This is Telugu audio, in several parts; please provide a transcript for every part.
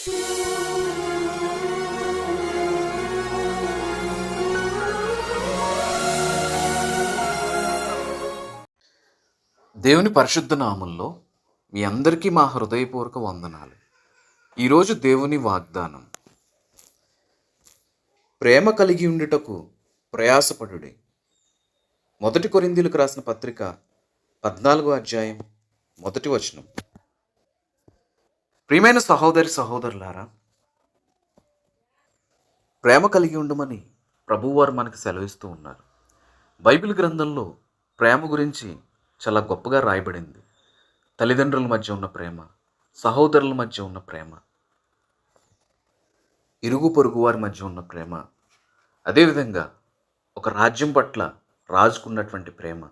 దేవుని పరిశుద్ధ నామంలో మీ అందరికీ మా హృదయపూర్వక వందనాలు. ఈరోజు దేవుని వాగ్దానం. ప్రేమ కలిగి ఉండుటకు ప్రయాసపడుడి. మొదటి కొరిందీలకు రాసిన పత్రిక పద్నాలుగో అధ్యాయం మొదటి వచనం. ప్రియమైన సహోదరి సహోదరులారా ప్రేమ కలిగి ఉండమని ప్రభువారు మనకు సెలవిస్తూ ఉన్నారు. బైబిల్ గ్రంథంలో ప్రేమ గురించి చాలా గొప్పగా రాయబడింది. తల్లిదండ్రుల మధ్య ఉన్న ప్రేమ సహోదరుల మధ్య ఉన్న ప్రేమ ఇరుగు పొరుగు వారి మధ్య ఉన్న ప్రేమ అదేవిధంగా ఒక రాజ్యం పట్ల రాజుకున్నటువంటి ప్రేమ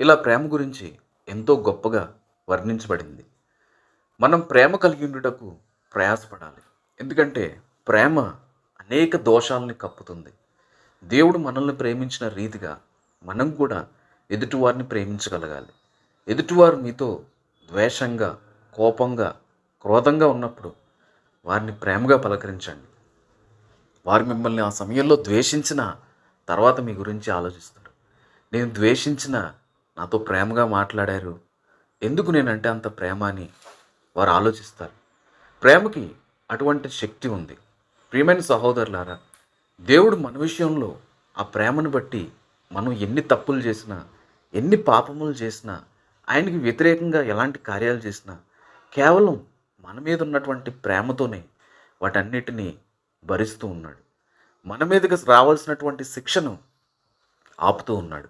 ఇలా ప్రేమ గురించి ఎంతో గొప్పగా వర్ణించబడింది. మనం ప్రేమ కలిగి ఉండుటకు ప్రయాసపడాలి. ఎందుకంటే ప్రేమ అనేక దోషాలని కప్పుతుంది. దేవుడు మనల్ని ప్రేమించిన రీతిగా మనం కూడా ఎదుటివారిని ప్రేమించగలగాలి. ఎదుటివారు మీతో ద్వేషంగా కోపంగా క్రోధంగా ఉన్నప్పుడు వారిని ప్రేమగా పలకరించండి. వారు మిమ్మల్ని ఆ సమయంలో ద్వేషించిన తర్వాత మీ గురించి ఆలోచిస్తారు. నేను ద్వేషించిన నాతో ప్రేమగా మాట్లాడారు. ఎందుకు నేనంటే అంత ప్రేమ అని వారు ఆలోచిస్తారు. ప్రేమకి అటువంటి శక్తి ఉంది. ప్రియమైన సహోదరులారా దేవుడు మన విషయంలో ఆ ప్రేమను బట్టి మనం ఎన్ని తప్పులు చేసినా ఎన్ని పాపములు చేసినా ఆయనకి వ్యతిరేకంగా ఎలాంటి కార్యాలు చేసినా కేవలం మన మీద ఉన్నటువంటి ప్రేమతోనే వాటన్నిటినీ భరిస్తూ ఉన్నాడు. మన మీదకి రావాల్సినటువంటి శిక్షను ఆపుతూ ఉన్నాడు.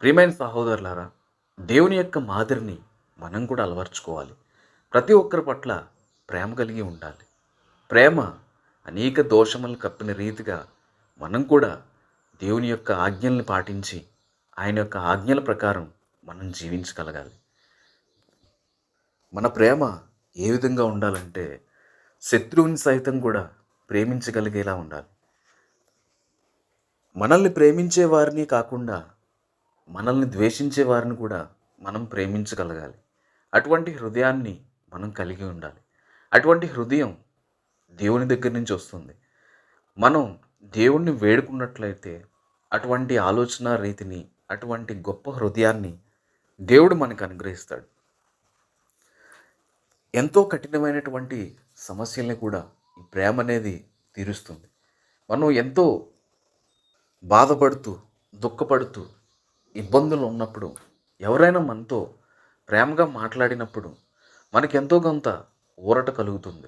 ప్రియమైన సహోదరులారా దేవుని యొక్క మాదిరిని మనం కూడా అలవర్చుకోవాలి. ప్రతి ఒక్కరి పట్ల ప్రేమ కలిగి ఉండాలి. ప్రేమ అనేక దోషములు కప్పిన రీతిగా మనం కూడా దేవుని యొక్క ఆజ్ఞల్ని పాటించి ఆయన యొక్క ఆజ్ఞల ప్రకారం మనం జీవించగలగాలి. మన ప్రేమ ఏ విధంగా ఉండాలంటే శత్రువుని సైతం కూడా ప్రేమించగలిగేలా ఉండాలి. మనల్ని ప్రేమించే వారిని కాకుండా మనల్ని ద్వేషించే వారిని కూడా మనం ప్రేమించగలగాలి. అటువంటి హృదయాన్ని మనం కలిగి ఉండాలి. అటువంటి హృదయం దేవుని దగ్గర నుంచి వస్తుంది. మనం దేవుణ్ణి వేడుకున్నట్లయితే అటువంటి ఆలోచన రీతిని అటువంటి గొప్ప హృదయాన్ని దేవుడు మనకు అనుగ్రహిస్తాడు. ఎంతో కఠినమైనటువంటి సమస్యల్ని కూడా ఈ ప్రేమ అనేది తీరుస్తుంది. మనం ఎంతో బాధపడుతూ దుఃఖపడుతూ ఇబ్బందులు ఉన్నప్పుడు ఎవరైనా మనతో ప్రేమగా మాట్లాడినప్పుడు మనకెంతో కొంత ఊరట కలుగుతుంది.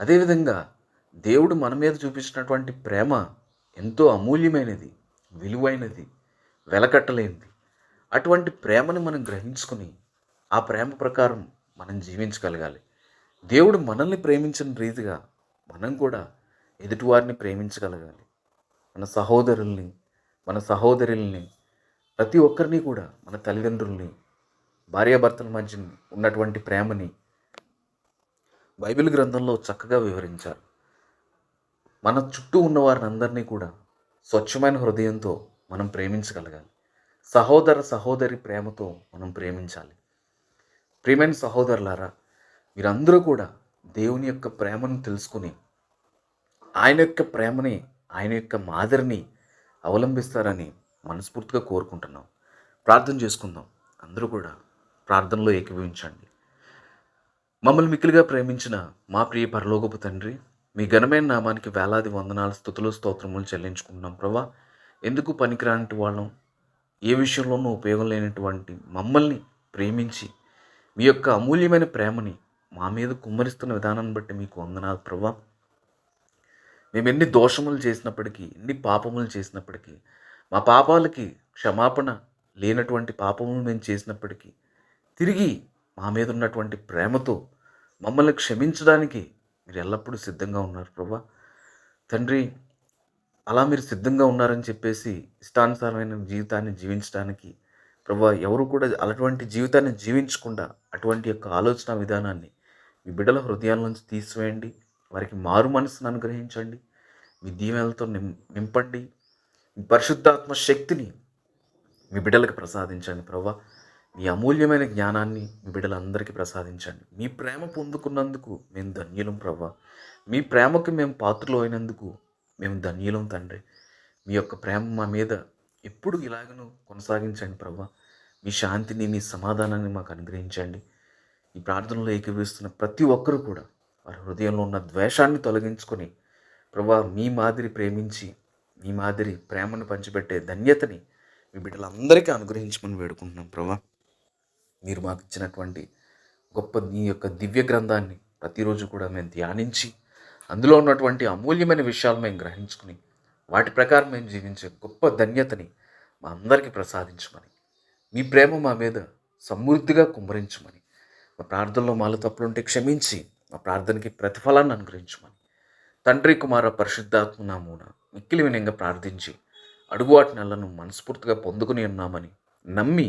అదేవిధంగా దేవుడు మన మీద చూపించినటువంటి ప్రేమ ఎంతో అమూల్యమైనది విలువైనది వెలకట్టలేనిది. అటువంటి ప్రేమను మనం గ్రహించుకుని ఆ ప్రేమ ప్రకారం మనం జీవించగలగాలి. దేవుడు మనల్ని ప్రేమించిన రీతిగా మనం కూడా ఎదుటివారిని ప్రేమించగలగాలి. మన సహోదరుల్ని మన సహోదరుల్ని ప్రతి ఒక్కరిని కూడా మన తల్లిదండ్రుల్ని భార్యాభర్తల మధ్య ఉన్నటువంటి ప్రేమని బైబిల్ గ్రంథంలో చక్కగా వివరించారు. మన చుట్టూ ఉన్న వారిని అందరినీ కూడా స్వచ్ఛమైన హృదయంతో మనం ప్రేమించగలగాలి. సహోదర సహోదరి ప్రేమతో మనం ప్రేమించాలి. ప్రేమైన సహోదరులారా మీరందరూ కూడా దేవుని యొక్క ప్రేమను తెలుసుకుని ఆయన యొక్క ప్రేమని ఆయన యొక్క మాదిరిని అవలంబిస్తారని మనస్ఫూర్తిగా కోరుకుంటున్నాం. ప్రార్థన చేసుకుందాం. అందరూ కూడా ప్రార్థనలో ఏకీభవించండి. మమ్మల్ని మిక్కిలిగా ప్రేమించిన మా ప్రియ పరలోకపు తండ్రి మీ ఘనమైన నామానికి వేలాది వందనాలు స్థుతులు స్తోత్రములు చెల్లించుకుంటున్నాం ప్రభా. ఎందుకు పనికిరానిటి వాళ్ళం? ఏ విషయంలోనూ ఉపయోగం లేనటువంటి మమ్మల్ని ప్రేమించి మీ యొక్క అమూల్యమైన ప్రేమని మా మీద కుమ్మరిస్తున్న విధానాన్ని బట్టి మీకు వందనాలు ప్రభా. మేము ఎన్ని దోషములు చేసినప్పటికీ ఎన్ని పాపములు చేసినప్పటికీ మా పాపాలకి క్షమాపణ లేనటువంటి పాపములు మేము చేసినప్పటికీ తిరిగి మా మీద ఉన్నటువంటి ప్రేమతో మమ్మల్ని క్షమించడానికి మీరు ఎల్లప్పుడూ సిద్ధంగా ఉన్నారు ప్రభా. తండ్రి అలా మీరు సిద్ధంగా ఉన్నారని చెప్పేసి ఇష్టానుసారమైన జీవితాన్ని జీవించడానికి ప్రభా ఎవరు కూడా అటువంటి జీవితాన్ని జీవించకుండా అటువంటి యొక్క ఆలోచన విధానాన్ని మీ బిడ్డల హృదయాల నుంచి తీసివేయండి. వారికి మారు మనసును అనుగ్రహించండి. మీ దీవెనలతో నిం నింపండి. పరిశుద్ధాత్మ శక్తిని మీ బిడ్డలకు ప్రసాదించండి ప్రభా. మీ అమూల్యమైన జ్ఞానాన్ని మీ బిడ్డలందరికీ ప్రసాదించండి. మీ ప్రేమ పొందుకున్నందుకు మేము ధన్యులం ప్రభా మీ ప్రేమకు మేము పాత్రలు అయినందుకు మేము ధన్యులం తండ్రి. మీ యొక్క ప్రేమ మా మీద ఎప్పుడు ఇలాగను కొనసాగించండి ప్రభా మీ శాంతిని మీ సమాధానాన్ని మాకు అనుగ్రహించండి. ఈ ప్రార్థనలో ఏకీభవిస్తున్న ప్రతి ఒక్కరూ కూడా వారి హృదయంలో ఉన్న ద్వేషాన్ని తొలగించుకొని ప్రభా మీ మాదిరి ప్రేమించి మీ మాదిరి ప్రేమను పంచిపెట్టే ధన్యతని మీ బిడ్డలందరికీ అనుగ్రహించమని వేడుకుంటున్నాం ప్రభా మీరు మాకు ఇచ్చినటువంటి గొప్ప నీ యొక్క దివ్య గ్రంథాన్ని ప్రతిరోజు కూడా మేము ధ్యానించి అందులో ఉన్నటువంటి అమూల్యమైన విషయాలు మేము గ్రహించుకుని వాటి ప్రకారం మేము జీవించే గొప్ప ధన్యతని మా అందరికీ ప్రసాదించమని మీ ప్రేమ మా మీద సమృద్ధిగా కుమ్మరించమని మా ప్రార్థనలో మాలో తప్పులుంటే క్షమించి మా ప్రార్థనకి ప్రతిఫలాన్ని అనుగ్రహించమని తండ్రి కుమార పరిశుద్ధాత్మ నామూన మిక్కిలి వినంగా ప్రార్థించి అడుగువాటి నెలను మనస్ఫూర్తిగా పొందుకుని ఉన్నామని నమ్మి